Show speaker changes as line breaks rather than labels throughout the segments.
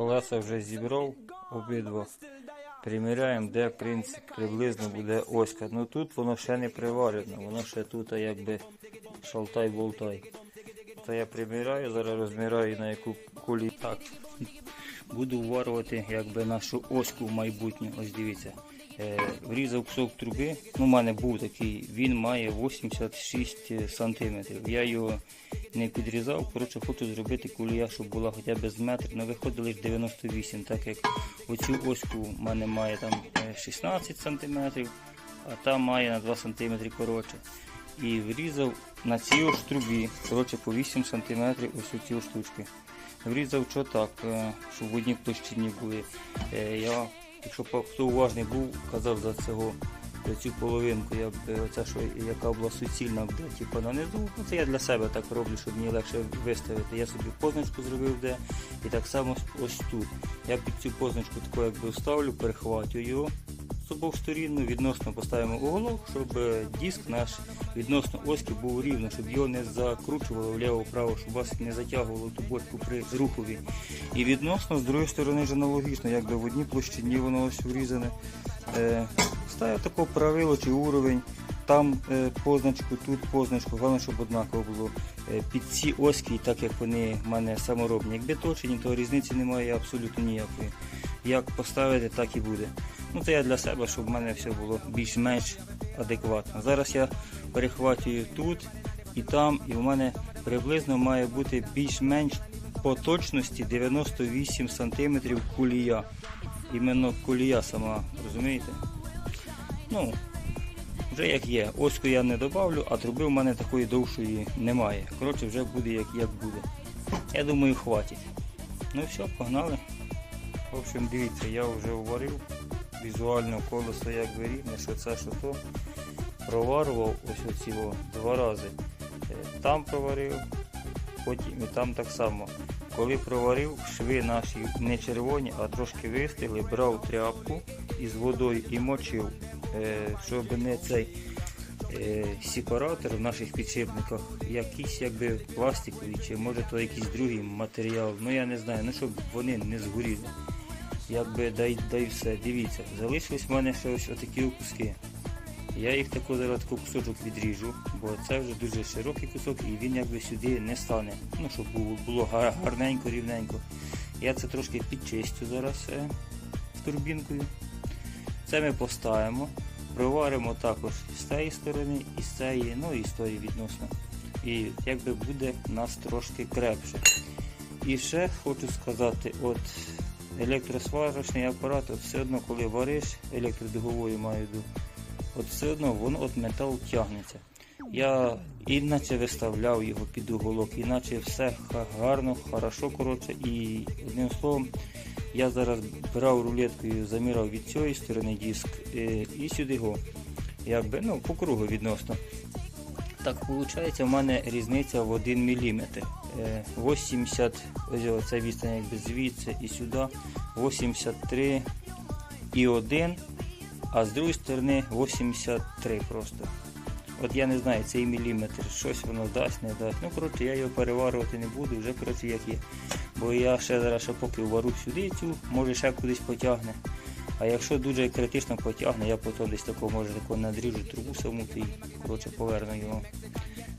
Колеса вже зібрав обидва. Приміряємо, де в принципі приблизно буде оська. Ну тут воно ще не приварено, воно ще тут якби шалтай-болтай. То я приміряю, зараз розміряю на яку кулі. Так. Буду вварювати якби нашу оську в майбутнє. Ось дивіться. Е, врізав кусок труби. Ну, у мене був такий, він має 86 сантиметрів. Я його не підрізав. Коротше, хочу зробити кулія, щоб була хоча б з метр. Ну, виходить лише 98, так як оцю оську в мене має там е, 16 сантиметрів, а та має на 2 сантиметри коротше. І врізав на цій трубі, коротше, по 8 сантиметрів ось ці штучки. Врізав що так, е, щоб в одній площині були. Е, Я, якщо б хто уважний був, казав за цього за цю половинку, я б е, оця, що яка була суцільна, де типу нанизу. Ну, це я для себе так роблю, щоб мені легше виставити. Я собі позначку зробив де. І так само ось тут. Я під цю позначку таку якби вставлю, перехватю його з обох сторін, відносно поставимо уголок, щоб е, диск наш відносно оськи був рівно, щоб його не закручувало вліво-вправо, щоб вас не затягувало ту бочку при рухові. І відносно з другої сторони ж аналогічно, якби в одній площині воно ось врізане. Е, ставив таке правило чи уровень. Там е, позначку, тут позначку, головне, щоб однаково було. Під ці оськи, так як вони в мене саморобні. Якби точені, то різниці немає абсолютно ніякої. Як поставити, так і буде. Ну це я для себе, щоб в мене все було більш-менш адекватно. Зараз я перехватую тут і там, і в мене приблизно має бути більш-менш по точності 98 см кулія. Іменно кулія сама, розумієте? Ну, вже як є. Оську я не добавлю, а труби в мене такої довшої немає. Коротше, вже буде як, як буде. Я думаю, хватить. Ну все, погнали. В общем, дивіться, я вже уварив візуально колесо якби рівне, що це, що то. Проварував ось оці два рази. Е, Там проварив, потім і там так само. Коли проварив, шви наші не червоні, а трошки вистигли, брав тряпку із водою і мочив, е, щоб не цей е, сепаратор в наших підшипниках, якийсь якби пластиковий, чи може то якийсь другий матеріал. Ну я не знаю, ну щоб вони не згоріли. Якби дай, дай все. Дивіться, залишились в мене ще ось отакі куски. Я їх тако зараз таку кусочок відріжу, бо це вже дуже широкий кусок і він якби сюди не стане. Ну, щоб було, було гарненько, рівненько. Я це трошки підчистю зараз е, турбінкою. Це ми поставимо, проваримо також з цієї сторони, і з цієї, ну і з тої відносно. І якби буде нас трошки крепше. І ще хочу сказати, от електросварочний апарат, от все одно, коли вариш, електродуговою маю йду, от все одно воно от метал тягнеться. Я іначе виставляв його під уголок, іначе все гарно, хорошо, коротше, і одним словом, я зараз брав рулеткою, заміряв від цієї сторони диск е, і сюди його. Якби, ну, по кругу відносно. Так, виходить, у мене різниця в 1 мм. 80, ось це відстань якби звідси і сюди, 83 і 1, а з другої сторони 83 просто. От я не знаю, цей міліметр, щось воно дасть, не дасть. Ну, коротше, я його переварювати не буду, вже коротше як є. Бо я ще зараз ще поки вару сюди цю, може ще кудись потягне. А якщо дуже критично потягне, я потім десь такого може такого надріжу трубу саму і коротше поверну його.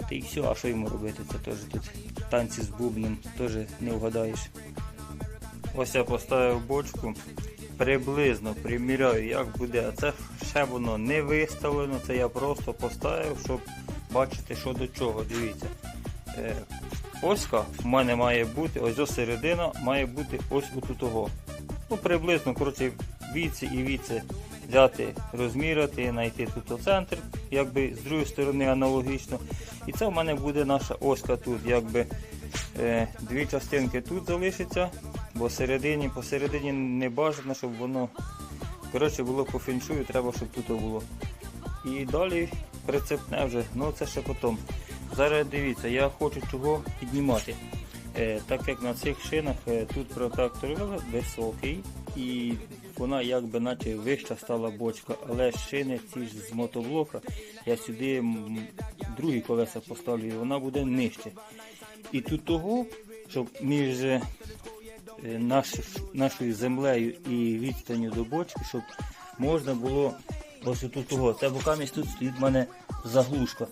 Та і все, а що йому робити? Це теж тут танці з бубном, теж не вгадаєш. Ось я поставив бочку, приблизно приміряю, як буде. А це ще воно не виставлено, це я просто поставив, щоб бачити, що до чого. Дивіться. Е, Оська в мене має бути, ось ось середина має бути ось у того. Ну, приблизно, коротше, віці і віці взяти, розміряти, знайти тут центр, якби з другої сторони аналогічно. І це в мене буде наша оська тут, якби е, дві частинки тут залишиться, бо середині, посередині не бажано, щоб воно коротше, було по фіншую, треба, щоб тут було. І далі прицепне вже, ну це ще потім. Зараз дивіться, я хочу чого піднімати. Е, так як на цих шинах е, тут протектор високий і вона якби наче вища стала бочка, але шини ці ж з мотоблока я сюди другі колеса поставлю вона буде нижче. І тут того, щоб між е, наш, нашою землею і відстанню до бочки, щоб можна було ось тут того. Та бокамість тут стоїть в мене заглушка.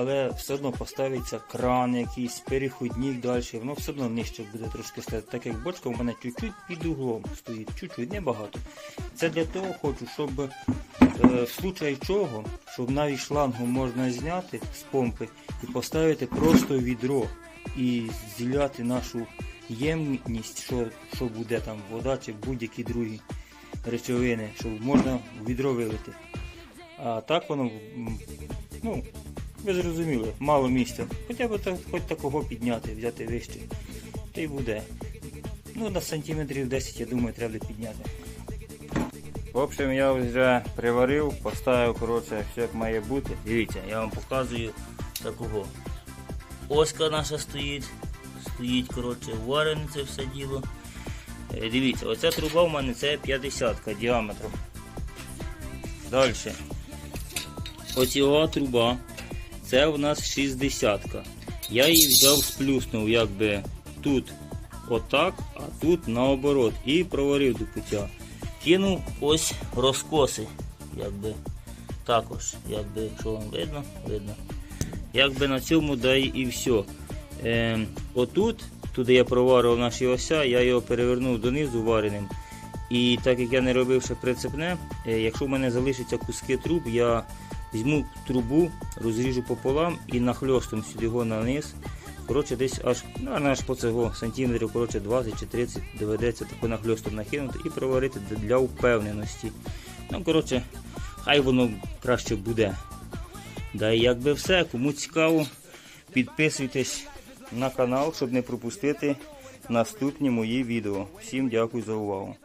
Але все одно поставиться кран якийсь, переходник далі, воно все одно нижче буде трошки стояти. Так як бочка у мене чуть-чуть під углом стоїть, чуть-чуть, небагато. Це для того хочу, щоб е, в случаї чого, щоб навіть шлангу можна зняти з помпи і поставити просто відро і зіляти нашу ємність, що, що буде там вода чи будь-які другі речовини, щоб можна відро вилити. А так воно, ну, ви зрозуміли, мало місця. Хоча б так, хоч такого підняти, взяти вище. Та й буде. Ну, на сантиметрів 10, я думаю, треба підняти. В общем, я вже приварив, поставив, коротше, все як має бути. Дивіться, я вам показую такого. Оська наша стоїть. Стоїть, коротше, варене це все діло. Е, Дивіться, оця труба в мене це 50 діаметром. Далі. Оціга труба. Це у нас 60. -ка. Я її взяв, сплюснув якби тут отак, а тут наоборот. І проварив до пуття. Кинув ось розкоси. Якби також, якби, якщо вам видно, видно. Якби на цьому дай і все. Е, отут, туди я проварив наші ося, я його перевернув донизу вареним. І так як я не робив ще прицепне, е, якщо в мене залишаться куски труб, я візьму трубу, розріжу пополам і нахльостом сюди його на низ. Коротше, десь аж, ну, аж по цього сантиметрів коротше, 20 чи 30 доведеться тако нахльостом накинути і проварити для впевненості. Ну, коротше, хай воно краще буде. Да і якби все, кому цікаво, підписуйтесь на канал, щоб не пропустити наступні мої відео. Всім дякую за увагу.